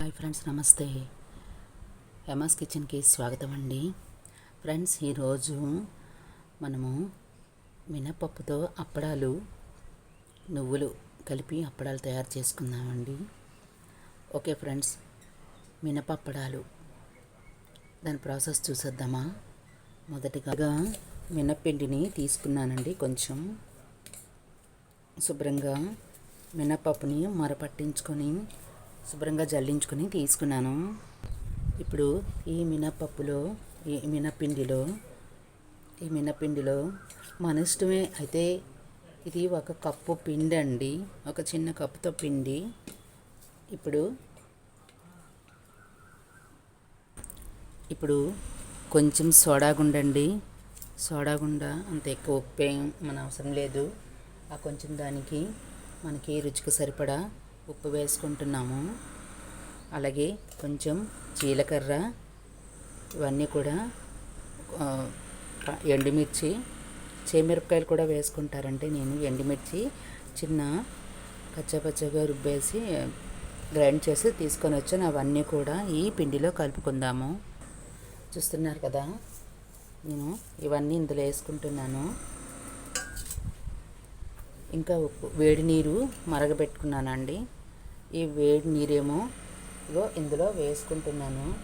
Hi friends నమస్తే. ఎమాస్ కిచెన్కి స్వాగతం అండి. ఫ్రెండ్స్ ఈరోజు మనము మినపప్పుతో అప్పడాలు నువ్వులు కలిపి అప్పడాలు తయారు చేసుకుందామండి. ఓకే ఫ్రెండ్స్ మినపప్పడాలు. దాని ప్రాసెస్ చూసేద్దామా? మొదటిగా మినప్పిండిని తీసుకున్నానండి కొంచెం. శుభ్రంగా మినపప్పుని మరపట్టించుకొని శుభ్రంగా జల్లించుకొని తీసుకున్నాను. ఇప్పుడు ఈ మినపప్పులో ఈ మినపిండిలో ఈ మినపిండిలో మన ఇష్టమే అయితే ఇది ఒక కప్పు పిండి అండి ఒక చిన్న కప్పుతో పిండి. ఇప్పుడు ఇప్పుడు కొంచెం సోడా గుండండి. సోడా గుండ అంత ఎక్కువ ఉప్పు మన అవసరం లేదు. ఆ కొంచెం దానికి మనకి రుచికి సరిపడా ఉప్పు వేసుకుంటున్నాము. అలాగే కొంచెం జీలకర్ర ఇవన్నీ కూడా ఎండుమిర్చి చేమిరపకాయలు కూడా వేసుకుంటారంటే నేను. ఎండుమిర్చి చిన్న కచ్చాపచ్చగా రుబ్బేసి గ్రైండ్ చేసి తీసుకొని వచ్చాను. అవన్నీ కూడా ఈ పిండిలో కలుపుకుందాము. చూస్తున్నారు కదా నేను ఇవన్నీ ఇందులో వేసుకుంటున్నాను. ఇంకా ఉప్పు వేడి నీరు మరగబెట్టుకున్నానండి. ఈ వేడి నీరేమో ఇగో ఇందులో వేసుకుంటున్నాను.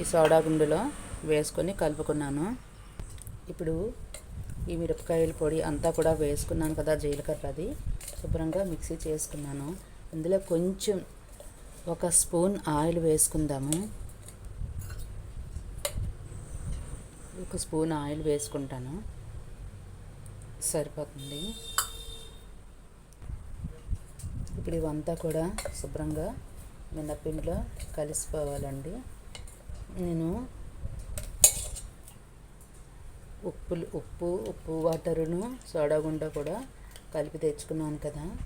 ఈ సోడా గుండులో వేసుకొని కలుపుకున్నాను. ఇప్పుడు ఈ మిరపకాయల పొడి అంతా కూడా వేసుకున్నాను కదా జీలకర్ర అది. శుభ్రంగా మిక్సీ చేసుకున్నాను. ఇందులో కొంచెం ఒక స్పూన్ ఆయిల్ వేసుకుందాము. ఒక స్పూన్ ఆయిల్ వేసుకుంటాను. సరిపోతుంది. ఇప్పుడు ఇవంతా కూడా శుభ్రంగా మినపిండిలో కలిసిపోవాలండి. నేను ఉప్పు ఉప్పు ఉప్పు వాటరును సోడా గుండ కూడా కలిపి తెచ్చుకున్నాను కదా.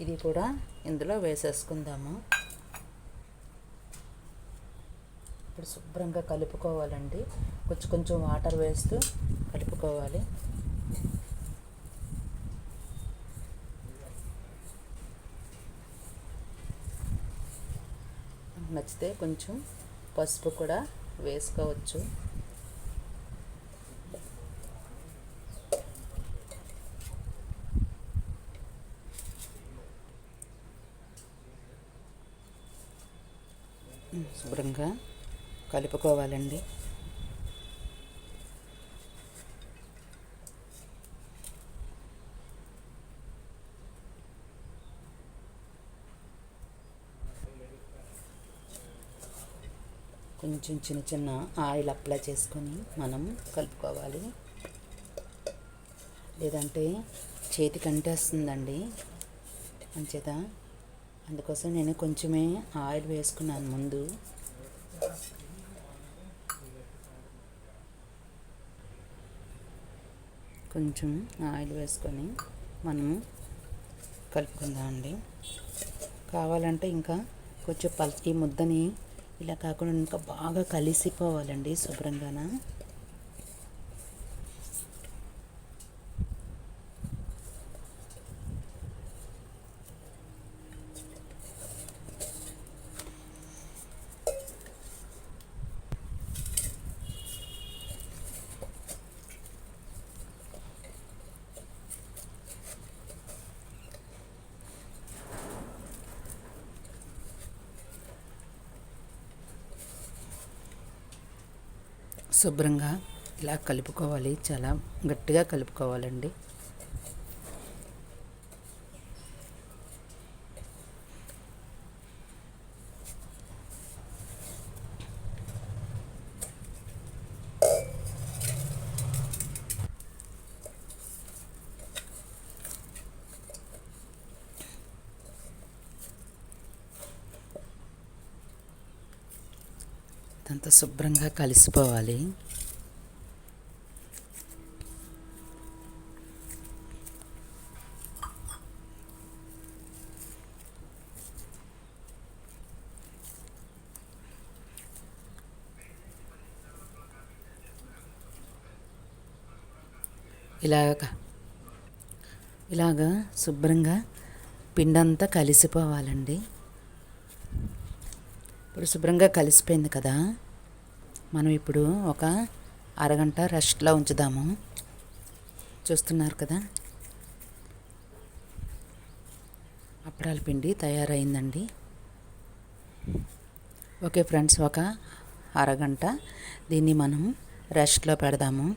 ఇది కూడా ఇందులో వేసేసుకుందాము. ఇప్పుడు శుభ్రంగా కలుపుకోవాలండి. కొంచెం కొంచెం వాటర్ వేస్తూ కలుపుకోవాలి. నచ్చితే కొంచెం పసుపు కూడా వేసుకోవచ్చు. శుభ్రంగా కలుపుకోవాలండి. కొంచెం చిన్న చిన్న ఆయిల్ అప్లై చేసుకొని మనం కలుపుకోవాలి. లేదంటే చేతికి అంటేస్తుందండి. అంచేత అందుకోసం నేను కొంచెమే ఆయిల్ వేసుకున్నాను ముందు. కొంచెం ఆయిల్ వేసుకొని మనము కలుపుకుందాం అండి కావాలంటే ఇంకా కొంచెం పల్ ఈ ముద్దని ఇలా కాకుండా ఇంకా బాగా కలిసిపోవాలండి శుభ్రంగాన? శుభ్రంగా ఇలా కలుపుకోవాలి చాలా గట్టిగా కలుపుకోవాలండి. ఇదంతా శుభ్రంగా కలిసిపోవాలి. ఇలాగ ఇలాగా శుభ్రంగా పిండంతా కలిసిపోవాలండి. ఇప్పుడు శుభ్రంగా కలిసిపోయింది కదా. మనం ఇప్పుడు ఒక అరగంట రెస్ట్లో ఉంచుదాము. చూస్తున్నారు కదా. అప్పడాల పిండి తయారైందండి. ఓకే ఫ్రెండ్స్ ఒక అరగంట దీన్ని మనం రెస్ట్లో పెడదాము.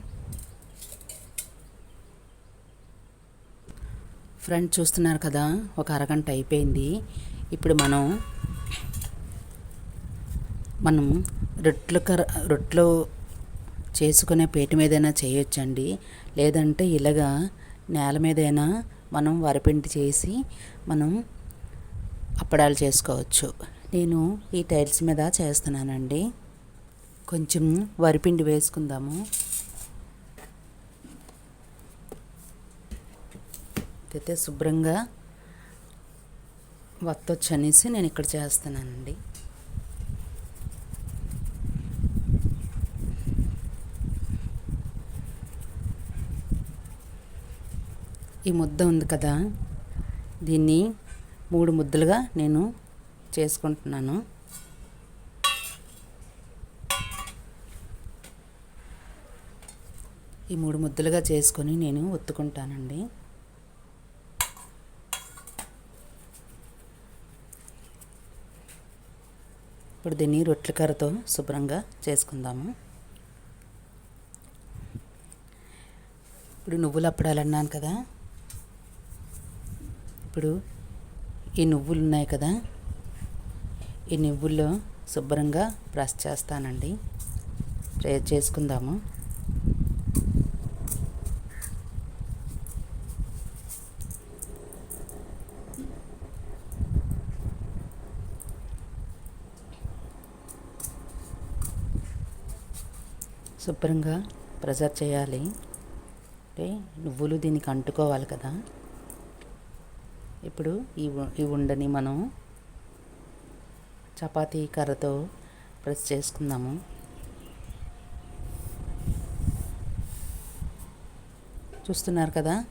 ఫ్రెండ్ చూస్తున్నారు కదా ఒక అరగంట అయిపోయింది. ఇప్పుడు మనం మనం రొట్టెలు కర రొట్టెలు చేసుకునే పీట మీదైనా చేయొచ్చండి. లేదంటే ఇలాగా నేల మీదైనా మనం వరిపిండి చేసి మనం అప్పడాలు చేసుకోవచ్చు. నేను ఈ టైల్స్ మీద చేస్తున్నానండి. కొంచెం వరిపిండి వేసుకుందాము. అయితే శుభ్రంగా వత్తొచ్చు అనేసి నేను ఇక్కడ చేస్తున్నానండి. ఈ ముద్ద ఉంది కదా దీన్ని మూడు ముద్దలుగా నేను చేసుకుంటున్నాను. ఈ మూడు ముద్దలుగా చేసుకొని నేను ఒత్తుకుంటానండి. ఇప్పుడు దీన్ని రొట్టెల కర్రతో శుభ్రంగా చేసుకుందాము. ఇప్పుడు నువ్వులు అప్పడాలన్నాను కదా ఇప్పుడు ఈ నువ్వులు ఉన్నాయి కదా ఈ నువ్వుల్లో శుభ్రంగా ప్రెస్ చేస్తానండి. ప్రే చేసుకుందాము. శుభ్రంగా ప్రెజర్ చేయాలి. అంటే నువ్వులు దీనికి అంటుకోవాలి కదా. ఇప్పుడు ఈ ఈ ఉండని మనం చపాతీ కర్రతో ప్రెస్ చేసుకుందాము. చూస్తున్నారు కదా?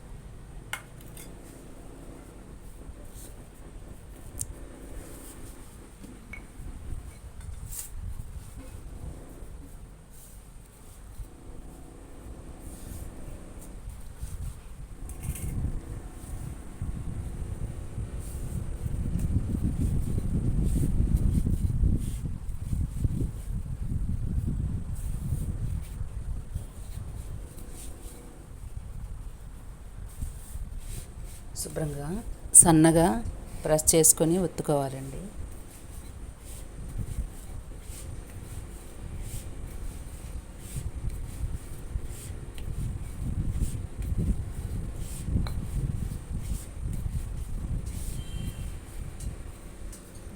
శుభ్రంగా సన్నగా ప్రెస్ చేసుకొని ఒత్తుకోవాలండి.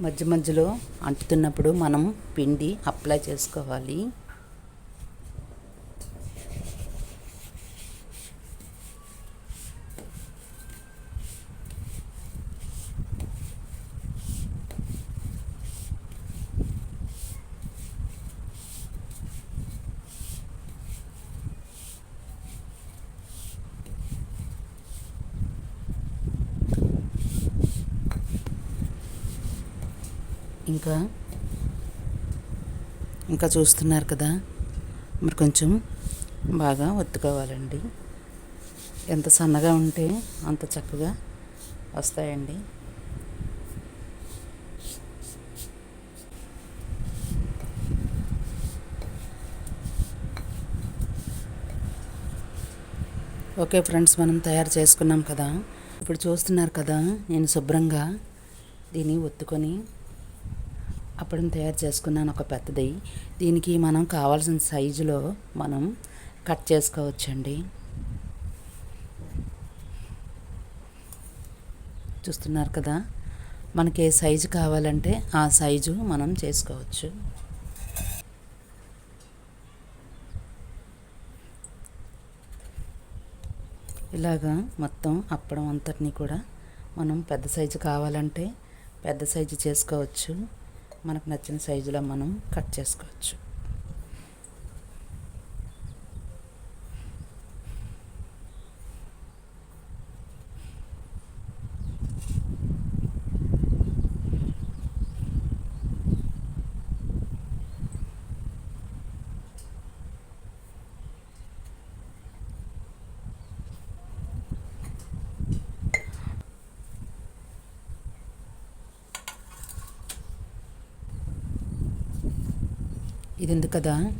మధ్య మధ్యలో అంటుతున్నప్పుడు మనం పిండి అప్లై చేసుకోవాలి. ఇంకా? ఇంకా చూస్తున్నారు కదా? మరి కొంచెం బాగా ఒత్తుకోవాలండి. ఎంత సన్నగా ఉంటే అంత చక్కగా వస్తాయండి. ఓకే ఫ్రెండ్స్ మనం తయారు చేసుకున్నాం కదా? ఇప్పుడు చూస్తున్నారు కదా నేను శుభ్రంగా దీన్ని ఒత్తుకొని అప్పడం తయారు చేసుకున్నాను ఒక పెద్దది. దీనికి మనం కావాల్సిన సైజులో మనం కట్ చేసుకోవచ్చండి. చూస్తున్నారు కదా? మనకి ఏ సైజు కావాలంటే ఆ సైజు మనం చేసుకోవచ్చు. ఇలాగా మొత్తం అప్పడం అంతటినీ కూడా మనం పెద్ద సైజు కావాలంటే పెద్ద సైజు చేసుకోవచ్చు. మనకు నచ్చిన సైజులో మనం కట్ చేసుకోవచ్చు. ఇది ఉంది కదా?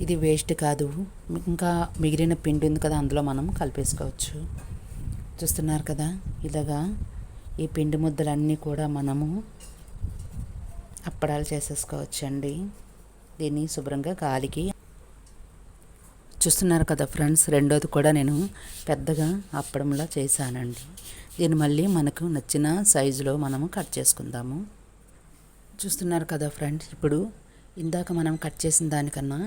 ఇది వేస్ట్ కాదు. ఇంకా మిగిలిన పిండి ఉంది కదా అందులో మనం కలిపేసుకోవచ్చు. చూస్తున్నారు కదా? ఇలాగా ఈ పిండి ముద్దలన్నీ కూడా మనము అప్పడాలు చేసేసుకోవచ్చండి. దీన్ని శుభ్రంగా గాలికి చూస్తున్నారు కదా ఫ్రెండ్స్ రెండోది కూడా నేను పెద్దగా అప్పడంలా చేశానండి. దీన్ని మళ్ళీ మనకు నచ్చిన సైజులో మనము కట్ చేసుకుందాము. చూస్తున్నారు కదా ఫ్రెండ్స్ ఇప్పుడు ఇందాక మనం కట్ చేసిన దానికన్నా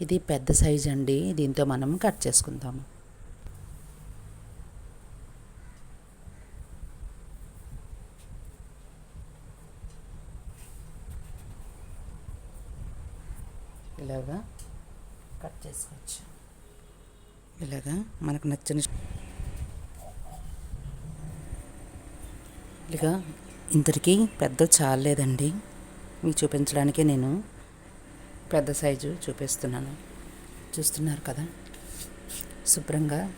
ఇది పెద్ద సైజ్ అండి. దీంతో మనం కట్ చేసుకుందాము. ఇలాగా కట్ చేసుకోవచ్చు. ఇలాగా మనకు నచ్చిన ఇలాగా ఇంతటికీ పెద్ద చాలేదండి మీకు చూపించడానికి నేను పెద్ద సైజు చూపిస్తున్నాను. చూస్తున్నారు కదా? శుభ్రంగా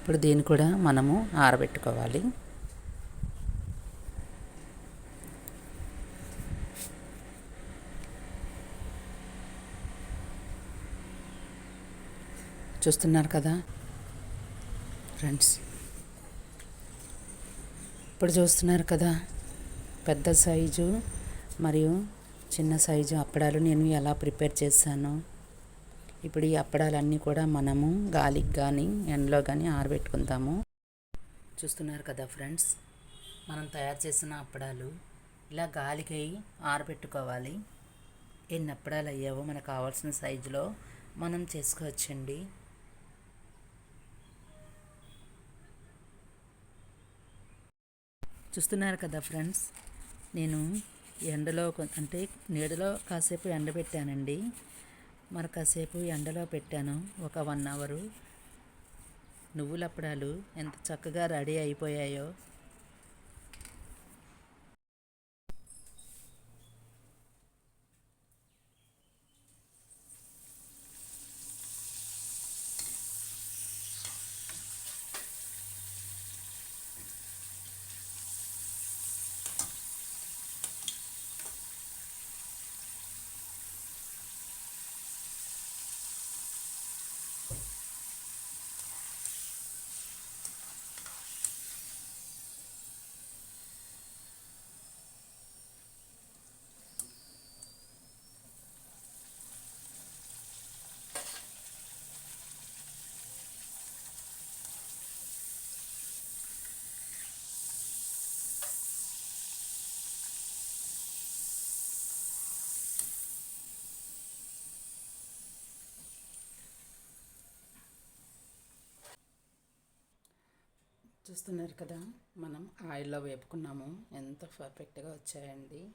ఇప్పుడు దీన్ని కూడా మనము ఆరబెట్టుకోవాలి. చూస్తున్నారు కదా? ఫ్రెండ్స్ ఇప్పుడు చూస్తున్నారు కదా? పెద్ద సైజు మరియు చిన్న సైజు అప్పడాలు నేను ఎలా ప్రిపేర్ చేశాను ఇప్పుడు ఈ అప్పడాలన్నీ కూడా మనము గాలికి కానీ ఎండలో కానీ ఆరబెట్టుకుందాము. చూస్తున్నారు కదా ఫ్రెండ్స్ మనం తయారు చేసిన అప్పడాలు ఇలా గాలికి ఆరబెట్టుకోవాలి. ఎన్ని అప్పడాలు అయ్యావో మనకు కావాల్సిన సైజులో మనం చేసుకోవచ్చండి. చూస్తున్నారు కదా ఫ్రెండ్స్ నేను ఎండలో అంటే నీడలో కాసేపు ఎండబెట్టానండి మరి కాసేపు ఎండలో పెట్టాను. ఒక వన్ అవరు. నువ్వుల అప్పడాలు ఎంత చక్కగా రెడీ అయిపోయాయో. చూస్తున్నారు కదా మనం ఆయిల్లో వేపుకున్నాము. ఎంత పర్ఫెక్ట్గా వచ్చాయండి.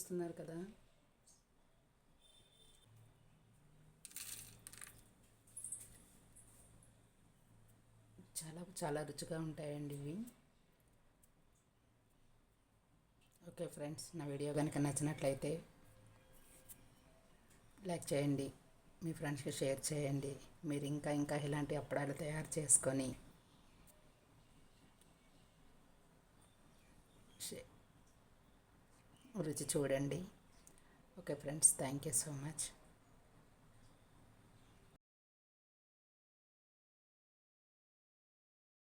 చూస్తున్నారు కదా. చాలా చాలా రుచిగా ఉంటాయండి ఇవి. ఓకే ఫ్రెండ్స్ నా వీడియో కనుక నచ్చినట్లయితే లైక్ చేయండి మీ ఫ్రెండ్స్కి షేర్ చేయండి. మీరు ఇంకా ఇంకా ఇలాంటి అప్పడాలు తయారు చేసుకొని రుచి చూడండి. Okay friends thank you so much.